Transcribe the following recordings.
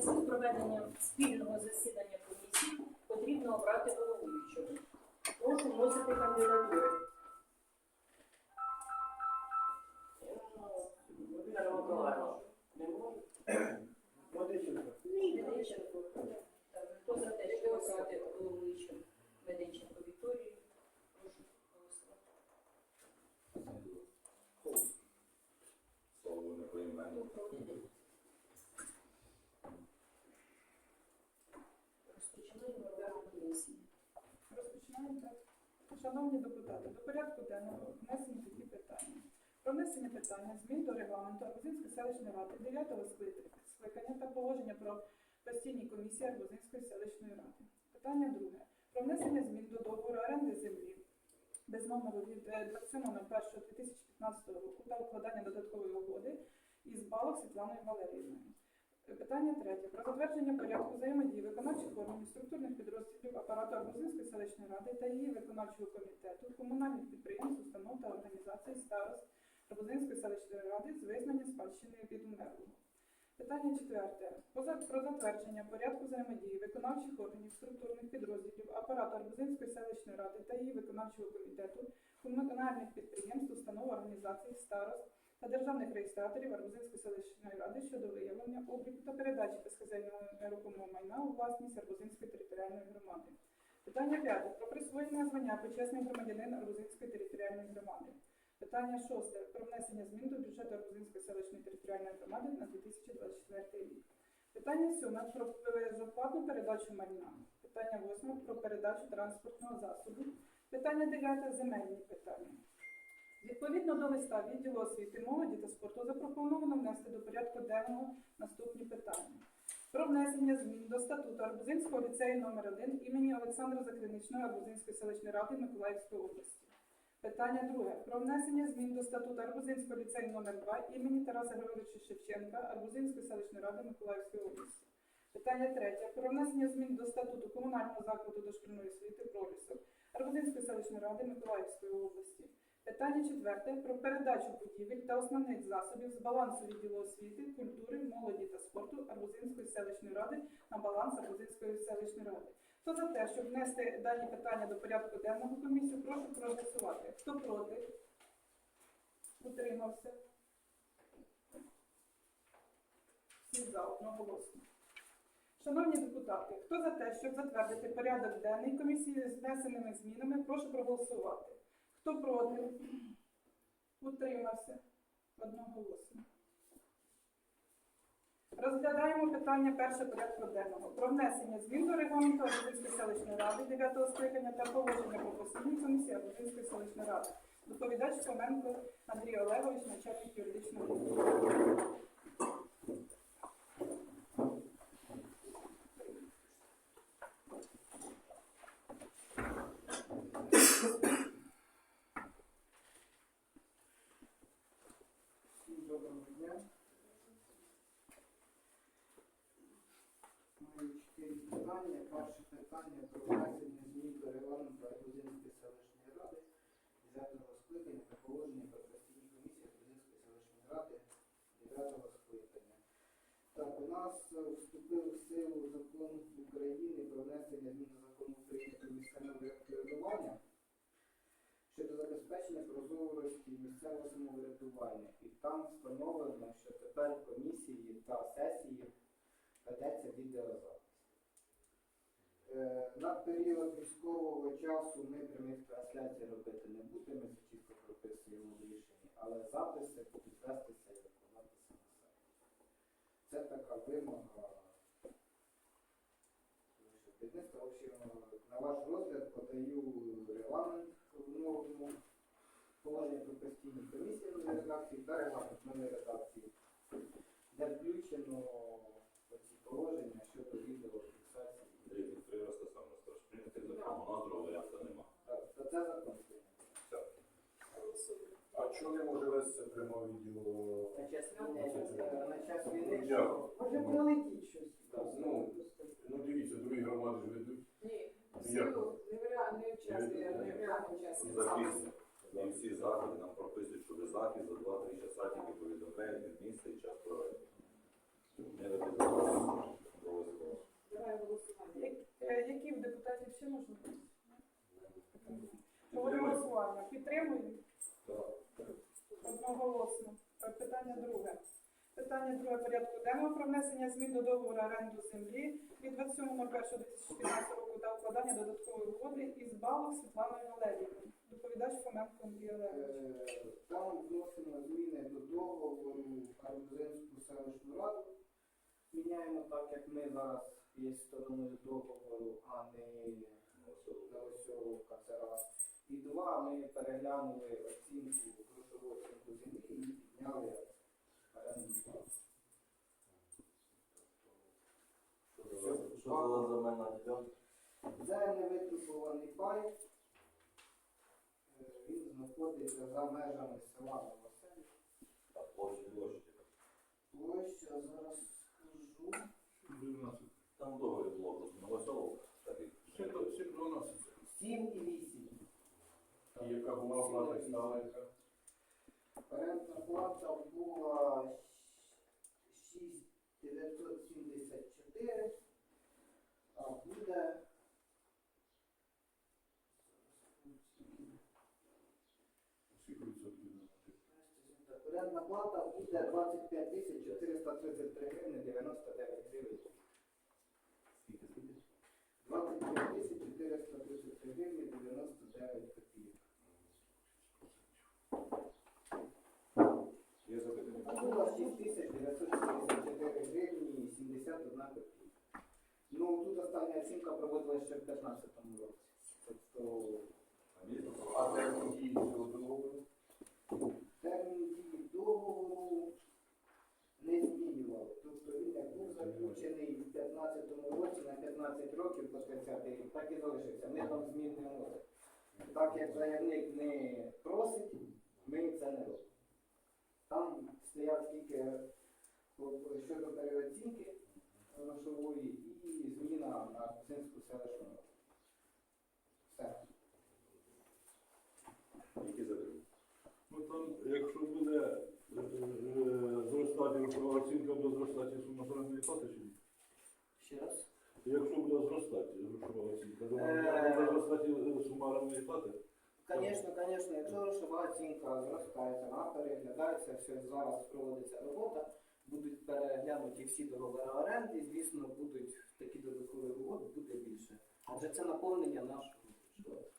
зв'язку з проведенням спільного засідання комісії потрібно обрати головуючого. Прошу вносити кандидатуру. Медиченко. Хто за те, що обрати головуючим Медиченко Вікторію? Прошу голосувати. Слово не поіменно. Хто проти? Розпочинаємо роботу комісії. Розпочинаємо так. Шановні депутати, до порядку денного внесені такі питання. Про внесення питання змін до регламенту Арбузинської селищної ради 9 склик- скликання та положення про постійні комісії Арбузинської селищної ради. Питання друге. Про внесення змін до договору оренди землі без номеру від е, 27.01.2015 року та укладання додаткової угоди із балок Світланою Валеріївною. Питання третє. Про затвердження порядку взаємодії виконавчих органів структурних підрозділів апарату Арбузинської селищної ради та її виконавчого комітету, комунальних підприємств, установ та організацій старост Арбузинської селищної ради з визнання спадщини від умерлого. Питання четверте. Про затвердження порядку взаємодії виконавчих органів структурних підрозділів апарату Арбузинської селищної ради та її виконавчого комітету, комунальних підприємств, установ, організацій, старост та державних реєстраторів Арбузинської селищної ради щодо виявлення, обліку та передачі безхазяйного нерухомого майна у власність Арбузинської територіальної громади. Питання п'яте. Про присвоєння звання почесний громадянин Арбузинської територіальної громади. Питання шосте. Про внесення змін до бюджету Арбузинської селищної територіальної громади на 2024 рік. Питання сьоме. Про безоплатну передачу майна. Питання восьме. Про передачу транспортного засобу. Питання дев'яте. Земельні питання. Відповідно до листа відділу освіти, молоді та спорту запропоновано внести до порядку денного наступні питання. Про внесення змін до статуту Арбузинського ліцею номер 1 імені Олександра Закриничного Арбузинської селищної ради Миколаївської області. Питання друге. Про внесення змін до статуту Арбузинського ліцею номер 2 імені Тараса Григоровича Шевченка Арбузинської селищної ради Миколаївської області. Питання третє. Про внесення змін до статуту комунального закладу дошкільної освіти «Пролісок» Арбузинської селищної ради Миколаївської області. Питання четверте про передачу будівель та основних засобів з балансу відділу освіти, культури, молоді та спорту Арбузинської селищної ради на баланс Арбузинської селищної ради. Хто за те, щоб внести дані питання до порядку денного комісію, прошу проголосувати. Хто проти? Утримався? Всі за одноголосно. Шановні депутати, хто за те, щоб затвердити порядок денний комісії з внесеними змінами, прошу проголосувати. Хто проти? Утримався? Одноголосно. Розглядаємо питання перше порядку денного. Про внесення змін до регламенту Арбузинської селищної ради 9 скликання та положення про постійні комісії Арбузинської селищної ради. Доповідач Коменко Андрій Олегович, начальник юридичного питання. Перше питання про внесення змін до регламенту Арбузинської селищної ради 9 скликання та положення про постійні комісії Арбузинської селищної ради 9 скликання. Так, у нас вступив в силу закон України про внесення змін до закону України про місцеве врядування щодо забезпечення прозорості місцевого самоврядування. І там встановлено, що тепер комісії та сесії ведеться відеозапис. Е, На період військового часу ми прямих трансляцій робити не будемо, це чітко прописуємо в рішенні, але записи будуть вестися і виконатися на сайті. Це така вимога. Підництва, в общем, на ваш розгляд подаю регламент в новому положення про постійні комісії редакції та регламент нової редакції, де включено не може вестися прямо відділу. Е, ну, на час війни, на час війни, ну, що? Може прилетіть щось. Ну, ну дивіться, другі громади ж ведуть. Ні, не вчасний, не всі заходи нам прописують, що ви захід за 2-3 часа тільки повідомляють від місця і час проведення. Е, які в депутатів ще можна? Говоримо голосування. Підтримуємо. Одноголосно. Питання друге. Питання друге порядку денного про внесення змін до договору оренду землі від 27.01.2014 року та укладання додаткової угоди із балок Світланою Валерією. Доповідач Фоменко Андрій Олегович. Там е, вносимо зміни до договору Карбузинську селищну раду. Міняємо так, як ми зараз є стороною договору, а не ось цього раз. І два, ми переглянули оцінку, грошову оцінку землі і підняли орендну плату. Що це за- що це невитребуваний пай. Е, Він знаходиться за межами села Новоселів. А площа, площа. Площа зараз скажу. Там договір було просто новоселовка. такий. 7 і 8. І яка була плата стала. Орендна плата була 6974, а буде орендна плата буде 25 тисяч 433 гривни 99 гривень. Скільки, скільки? 25 тисяч 433 гривни 99 копійок. 974 гривні і 71 копійка. Ну, тут остання оцінка проводилася ще в 2015 році. Тобто А термін дії цього договору? термін дії договору не змінював. Тобто він як був заключений в 2015 році на 15 років по 30 рік, так і залишився. Ми там змін не можемо. Так як заявник не просить, ми це не робимо. Там по- по- щодо переоцінки грошової і зміна на Кузинську селищну. Все. Які запитання? Ну там, якщо буде е, е, зростати грошова оцінка, буде зростати сума заробітної плати чи ні? Ще раз. Якщо буде зростати грошова оцінка, то Е. буде зростати е, сума заробітної плати? Звісно, звісно, якщо грошова оцінка зростається, вона переглядається, все зараз проводиться робота, будуть переглянуті всі договори оренди, і, звісно, будуть такі додаткові угоди, буде більше. Адже це наповнення нашого бюджету.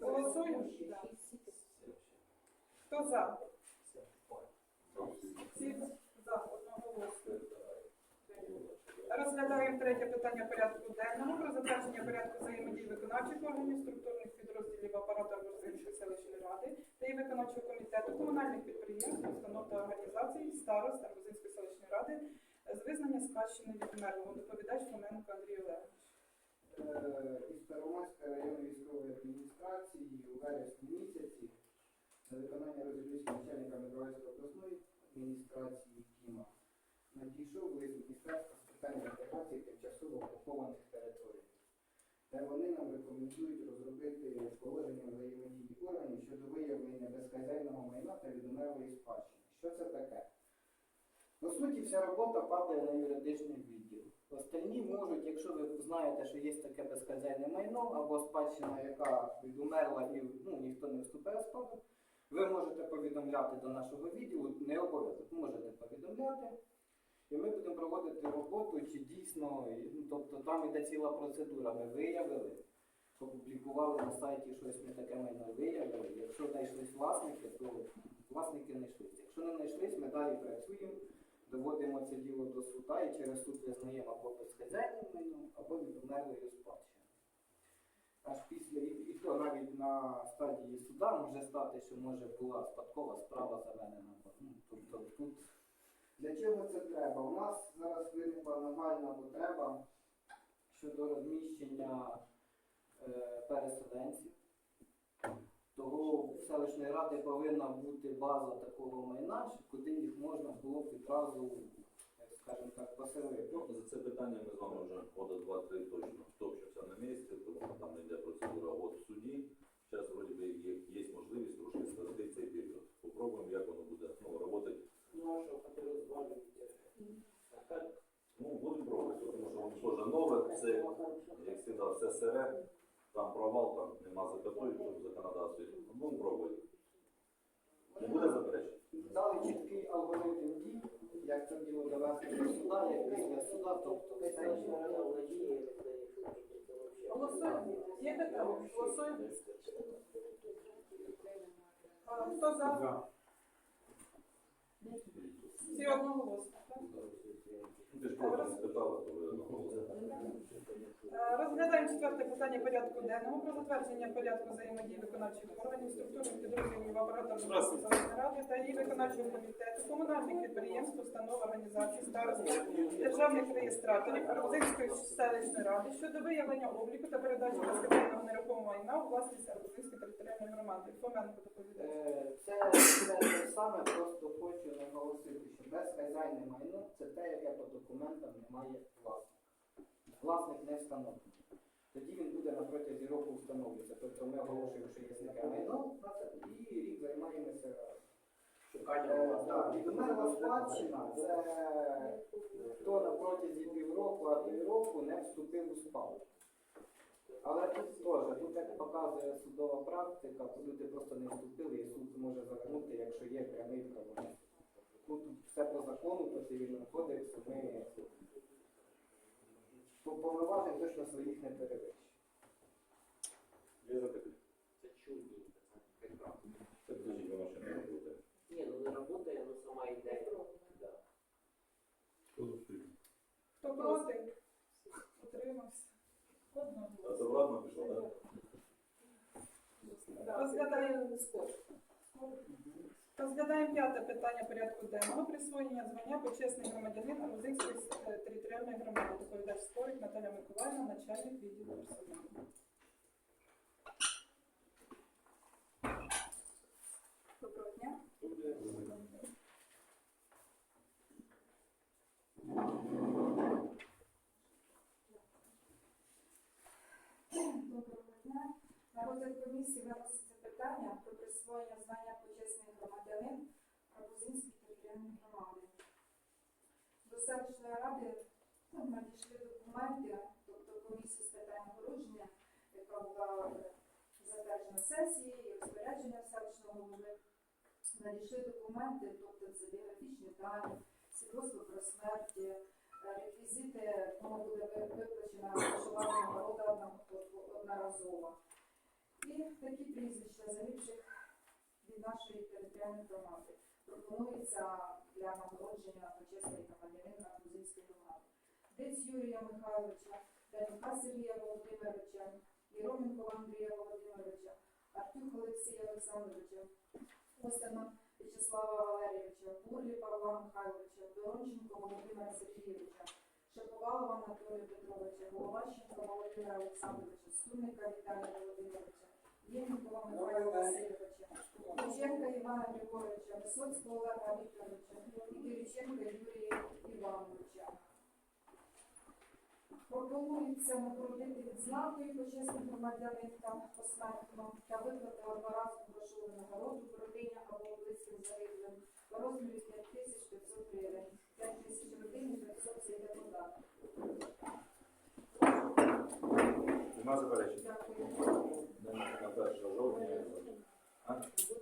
Голосуємо? Хто за? Всі за одноголосно. Розглядаємо третє питання порядку денного про затвердження порядку взаємодії виконавчих органів структурних підрозділів апарату Арбузинської селищної ради та її виконавчого комітету комунальних підприємств, установ та організацій старост Арбузинської селищної ради з визнання спадщини відмерлого. Доповідач Фоменко Андрій Олегович. Е, Із Первомайської районної військової адміністрації у вересні місяці на виконання резолюції начальника Миколаївської обласної адміністрації Кіма надійшов лист міністерства питань інтеграції тимчасово окупованих територій, де вони нам рекомендують розробити положення взаємодії органів щодо виявлення безхазяйного майна та відомерлої спадщини. Що це таке? По суті, вся робота падає на юридичний відділ. Остальні можуть, якщо ви знаєте, що є таке безхазяйне майно або спадщина, яка відумерла і ну, ніхто не вступає в спадок, ви можете повідомляти до нашого відділу, не обов'язок, можете повідомляти. І ми будемо проводити роботу, чи дійсно, ну, тобто там йде ціла процедура. Ми виявили, опублікували на сайті щось ми таке майно виявили. Якщо знайшлись власники, то власники знайшлися. Якщо не знайшлись, ми далі працюємо, доводимо це діло до суда і через суд визнаємо або безхазяйним майном, або відомерлою спадщиною. Аж після і, і то навіть на стадії суда може стати, що може була спадкова справа заведена. Ну, тобто тут для чого це треба? У нас зараз виникла нагальна потреба щодо розміщення е, переселенців. Того в селищної ради повинна бути база такого майна, куди їх можна було б відразу, скажімо так, поселити. Ну, за це питання ми з вами вже года два-три точно топчемося на місці, тому там йде процедура от в суді. Зараз вроді би є, є можливість трошки скоротити цей період. Попробуємо, як воно буде ну, працювати нашего хотели звали. А так, ну, будемо пробувати, тому що воно теж нове, це, як завжди, все сире, там провал, там нема закатуючого в законодавстві. Ну, Будемо пробувати. Не буде заперечень. Дали чіткий алгоритм дій, як це діло довести до суда, як після суда, тобто все Голосуємо. Є така? Голосуємо. Е, хто за? Всі одноголосно. так? Ти ж просто спитала, то одноголосно. Е, Розглядаємо четверте питання порядку денного про затвердження порядку взаємодії виконавчих органів, структурних Верховної Ради та її виконавчого комітету, комунальних підприємств, установ, організацій, старостів, державних реєстраторів Арбузинської селищної ради щодо виявлення обліку та передачі безкоштовного нерухомого майна у власність Арбузинської територіальної громади. Фоменко доповідає. Е, Це, те саме, просто хочу наголосити, що безхазяйне майно це те, яке по документам не має власника. Власник не встановлений. Тоді він буде на протязі року встановлюватися. Тобто ми оголошуємо, що є таке майно, і рік займаємося Е, так, Відмерла спадщина це хто на протязі півроку, а півроку не вступив у спадок. Але тут теж, тут як показує судова практика, то люди просто не вступили, і суд зможе завернути, якщо є прямий правовий. Ну, тут все по закону, по цивільному кодексу, ми по повноважень точно своїх не перевищимо. Це. Це воно ще не працює. Ні, ну не работає, ну сама ідея. Да. Хто? Хто проти? Утримався. Одноголосно. А це обратно пішло, так? Розглядаємо Розглядаємо п'яте питання порядку денного присвоєння звання почесний громадянин Арбузинської е, територіальної громади. Доповідач спорить Наталя Миколаївна, начальник відділу персоналу. Питання про присвоєння звання почесний громадянин Рабузинської територіальної громади. До селищної ради ну, надійшли документи, тобто комісії з питань нагородження, яка була е, затверджена сесією і розпорядження селищного голови. Надійшли документи, тобто це біографічні дані, свідоцтво про смерть, е, реквізити, кому буде ви- виплачена грошова нагорода одноразова. Такі прізвища загибших від нашої територіальної громади пропонується для нагородження почесної громадянина Грузинської громади. Дець Юрія Михайловича, Данюка Сергія Володимировича, Єроменко Андрія Володимировича, Артюх Олексія Олександровича, Остана В'ячеслава Валерійовича, Бурлі Павла Михайловича, Доронченко Володимира Сергійовича, Шаповалова Анатолія Петровича, Головащенка Володимира Олександровича, Стуника Віталія Володимировича, Євнікова Михайла Васильовича, Кученка Івана Григоровича, Висоцького Олега Вікторовича і Кириченка Юрія Івановича. Пропонується нагородити відзнакою почесних громадянин та посмертно та виплати одноразову грошову нагороду родині або близьким загиблим в розмірі 5500 гривень. 5 тисяч родин і 500 це йде податок. Нема заперечень? Дякую. На 1 жовтня.